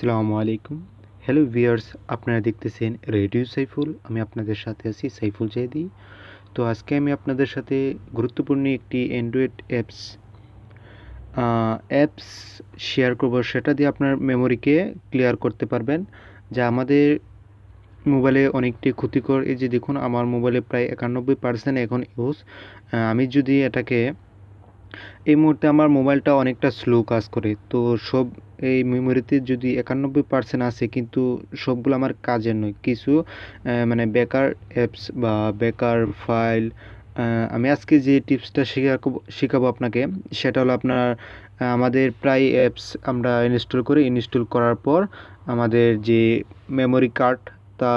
আসসালামু আলাইকুম। Hello viewers আপনারা দেখতেছেন রেডিও সাইফুল আমি আপনাদের সাথে আছি সাইফুল জাহেদি তো আজকে আমি আপনাদের সাথে গুরুত্বপূর্ণ একটি অ্যান্ড্রয়েড অ্যাপস অ্যাপস শেয়ার করব, সেটা দিয়ে আপনার মেমোরিকে ক্লিয়ার করতে পারবেন। যা আমাদের মোবাইলে অনেকটি ক্ষতিকর। এই যে দেখুন, আমার মোবাইলে প্রায় একানব্বই পার্সেন্ট এখন ইউজ আমি যদি এটাকে, এই মুহূর্তে আমার মোবাইলটা অনেকটা স্লো কাজ করে। তো সব এই মেমোরিতে যদি একানব্বই পার্সেন্ট আছে কিন্তু সবগুলো আমার কাজের নয়। কিছু মানে বেকার অ্যাপস বা বেকার ফাইল আমি আজকে যে টিপসটা শেখা শেখাবো আপনাকে, সেটা হলো আপনার আমাদের প্রায় অ্যাপস আমরা ইনস্টল করি। ইনস্টল করার পর আমাদের যে মেমোরি কার্ড তা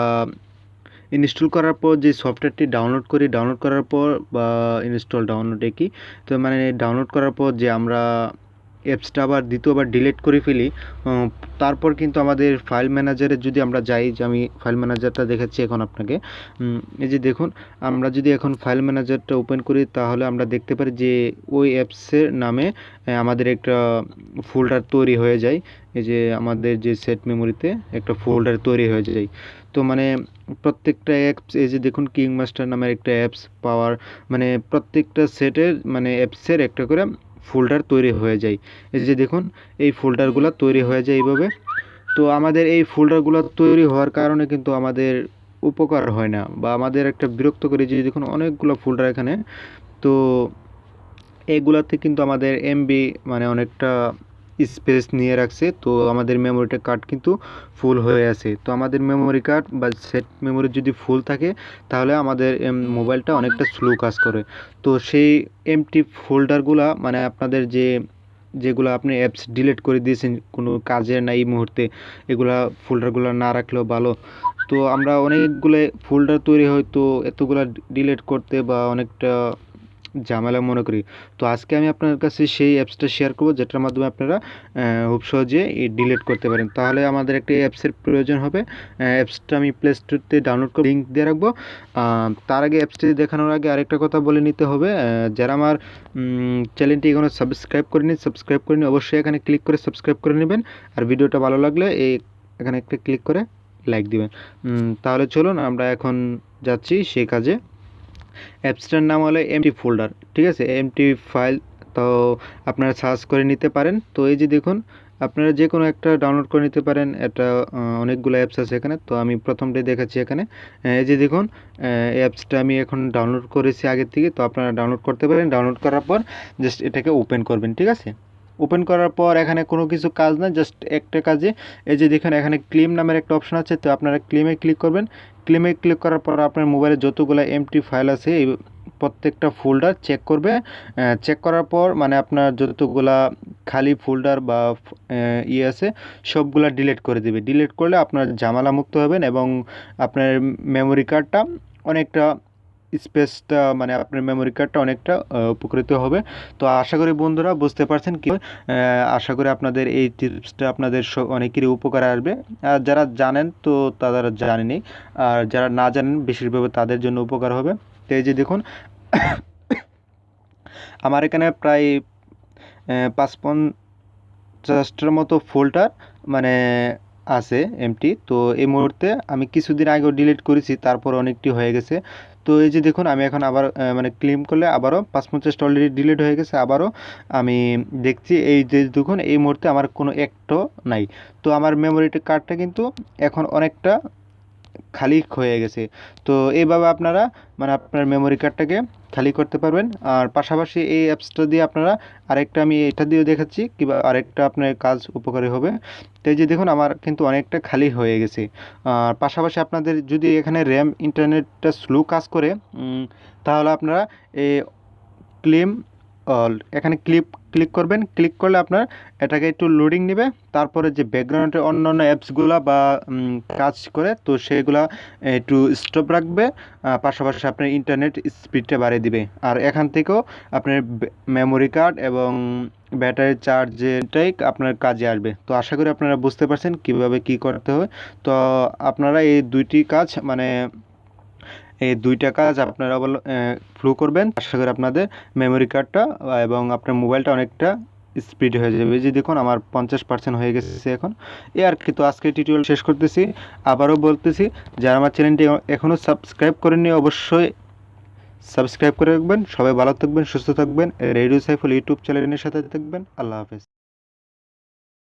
ইনস্টল করার পর যে সফটওয়্যারটি ডাউনলোড করি ডাউনলোড করার পর বা ইনস্টল ডাউনলোড একই তো মানে ডাউনলোড করার পর যে আমরা অ্যাপসটা আবার দ্বিতীয়বার ডিলিট করে ফেলি তারপর কিন্তু আমাদের ফাইল ম্যানেজারে যদি আমরা যাই, যে আমি ফাইল ম্যানেজারটা দেখাচ্ছি এখন আপনাকে এই যে দেখুন, আমরা যদি এখন ফাইল ম্যানেজারটা ওপেন করি, তাহলে আমরা দেখতে পারি যে ওই অ্যাপসের নামে আমাদের একটা ফোল্ডার তৈরি হয়ে যায়। এই যে আমাদের যে সেট মেমোরিতে একটা ফোল্ডার তৈরি হয়ে যায়। তো মানে প্রত্যেকটা অ্যাপস এই যে দেখুন কিং মাস্টার নামের একটা অ্যাপস পাওয়ার মানে প্রত্যেকটা সেটের মানে অ্যাপসের একটা করে ফোল্ডার তৈরি হয়ে যায়। এই যে দেখুন, এই ফোল্ডারগুলো তৈরি হয়ে যায় এইভাবে। তো আমাদের এই ফোল্ডারগুলো তৈরি হওয়ার কারণে কিন্তু আমাদের উপকার হয় না বা আমাদের একটা বিরক্ত করে যে দেখুন অনেকগুলো ফোল্ডার এখানে। তো এগুলাতে কিন্তু আমাদের এমবি মানে অনেকটা স্পেস নিয়ে রাখছে, তো আমাদের মেমোরিটা কার্ড কিন্তু ফুল হয়ে আছে। তো আমাদের মেমোরি কার্ড বা সেট মেমোরি যদি ফুল থাকে, তাহলে আমাদের মোবাইলটা অনেকটা স্লো কাজ করে। তো সেই এমটি ফোল্ডারগুলা মানে আপনাদের যে, যেগুলো আপনি অ্যাপস ডিলিট করে দিয়েছেন, কোনো কাজের না এই মুহূর্তে, এগুলা ফোল্ডারগুলো না রাখলেও ভালো। তো আমরা অনেকগুলো ফোল্ডার তৈরি হয় তো এতগুলা ডিলিট করতে বা অনেকটা ঝামেলা মনে করি। তো আজকে আমি আপনার কাছে সেই অ্যাপসটা শেয়ার করব, যেটার মাধ্যমে আপনারা খুব সহজে ডিলিট করতে পারেন। তাহলে আমাদের একটি অ্যাপসের প্রয়োজন হবে। অ্যাপসটা আমি প্লে স্টোরতে ডাউনলোড করে লিঙ্ক দিয়ে রাখব। তার আগে অ্যাপসটি দেখানোর আগে আরেকটা কথা বলে নিতে হবে। যারা আমার চ্যানেলটি এখনও সাবস্ক্রাইব করেনি সাবস্ক্রাইব করেনি অবশ্যই এখানে ক্লিক করে সাবস্ক্রাইব করে নেবেন। আর ভিডিওটা ভালো লাগলে এই এখানে একটা ক্লিক করে লাইক দিবেন। তাহলে চলুন আমরা এখন যাচ্ছি সেই কাজে। অ্যাপসটার নাম হলো এমটি ফোল্ডার ঠিক আছে? এমটি ফাইল তো আপনারা সার্চ করে নিতে পারেন। তো এই যে দেখুন, আপনারা যে কোনো একটা ডাউনলোড করে নিতে পারেন। এটা অনেকগুলো অ্যাপস আছে এখানে। তো আমি প্রথমটাই দেখাচ্ছি এখানে। এই যে দেখুন অ্যাপসটা আমি এখন ডাউনলোড করেছি আগের থেকে। তো আপনারা ডাউনলোড করতে পারেন। ডাউনলোড করার পর জাস্ট এটাকে ওপেন করবেন, ঠিক আছে? ওপেন করার পর এখানে কোনো কিছু কাজ না জাস্ট একটা কাজে এই যে দেখেন, এখানে ক্লেম নামের একটা অপশন আছে, তো আপনারা ক্লেমে ক্লিক করবেন। ক্লেমে ক্লিক করার পর আপনার মোবাইলে যতগুলো এমটি ফাইল আছে, এই প্রত্যেকটা ফোল্ডার চেক করবে। চেক করার পর মানে আপনার যতগুলা খালি ফোল্ডার বা ইয়ে আছে, সবগুলা ডিলিট করে দেবে। ডিলিট করলে আপনার ঝামেলা মুক্ত হবেন এবং আপনার মেমোরি কার্ডটা অনেকটা স্পেসটা মানে আপনার মেমোরি কার্ডটা অনেকটা উপকৃত হবে। তো আশা করি বন্ধুরা বুঝতে পারছেন কি আশা করি আপনাদের এই টিপসটা আপনাদের অনেকেরই উপকার আসবে। আর যারা জানেন তো তারা জানেনি আর যারা না জানেন বেশিরভাগ তাদের জন্য উপকার হবে। তো এই যে দেখুন আমার এখানে প্রায় আহ, পাঁচ পঞ্চাশটার মতো ফোল্ডার মানে আছে এমটি তো এই মুহূর্তে আমি কিছুদিন আগেও ডিলিট করেছি তারপর অনেকটি হয়ে গেছে। তো এই যে দেখুন, আমি এখন আবার মানে ক্লিম করলে আবারও পাঁচ পঞ্চাশটা অলরেডি ডিলিট হয়ে গেছে, আবারও আমি দেখছি এই যে দেখুন, এই মুহূর্তে আমার কোনো একটাও নাই। তো আমার মেমোরিটি কার্ডটা কিন্তু এখন অনেকটা খালি হয়ে গেছে। তো এইভাবে আপনারা মানে আপনার মেমোরি কার্ডটাকে খালি করতে পারবেন। আর পাশাপাশি এই অ্যাপসটা দিয়ে আপনারা আরেকটা আমি এটা দিয়েও দেখাচ্ছি, কিংবা আরেকটা আপনার কাজ উপকারী হবে। তো এই যে দেখুন, আমার কিন্তু অনেকটা খালি হয়ে গেছে। আর পাশাপাশি আপনাদের যদি এখানে র্যাম ইন্টারনেটটা স্লো কাজ করে তাহলে আপনারা এই ক্লেম অল এখানে ক্লিক ক্লিক করবেন ক্লিক করলে আপনার এটাকে একটু লোডিং নেবে। তারপরে যে ব্যাকগ্রাউন্ডে অন্যান্য অ্যাপসগুলো বা কাজ করে, তো সেগুলা একটু স্টপ রাখবে পাশাপাশি আপনার ইন্টারনেট স্পিডটা বাড়িয়ে দিবে। আর এখান থেকেও আপনার মেমোরি কার্ড এবং ব্যাটারি চার্জেরটাই আপনার কাজে আসবে। তো আশা করি আপনারা বুঝতে পারছেন কীভাবে কি করতে হবে। তো আপনারা এই দুইটি কাজ মানে এই দুইটা কাজ আপনারা ফ্লো করবেন, আশা করি আপনাদের মেমোরি কার্ডটা এবং আপনার মোবাইলটা অনেকটা স্পিড হয়ে যাবে। যে দেখুন, আমার পঞ্চাশ পার্সেন্ট হয়ে গেছে এখন। এ আর কি, তো আজকে টিউটোরিয়াল শেষ করতেছি। আবারও বলতেছি, যারা আমার চ্যানেলটি এখনও সাবস্ক্রাইব করেননি, অবশ্যই সাবস্ক্রাইব করে রাখবেন। সবাই ভালো থাকবেন, সুস্থ থাকবেন। রেডিও সাইফুল ইউটিউব চ্যানেলের সাথে থাকবেন। আল্লাহ হাফেজ।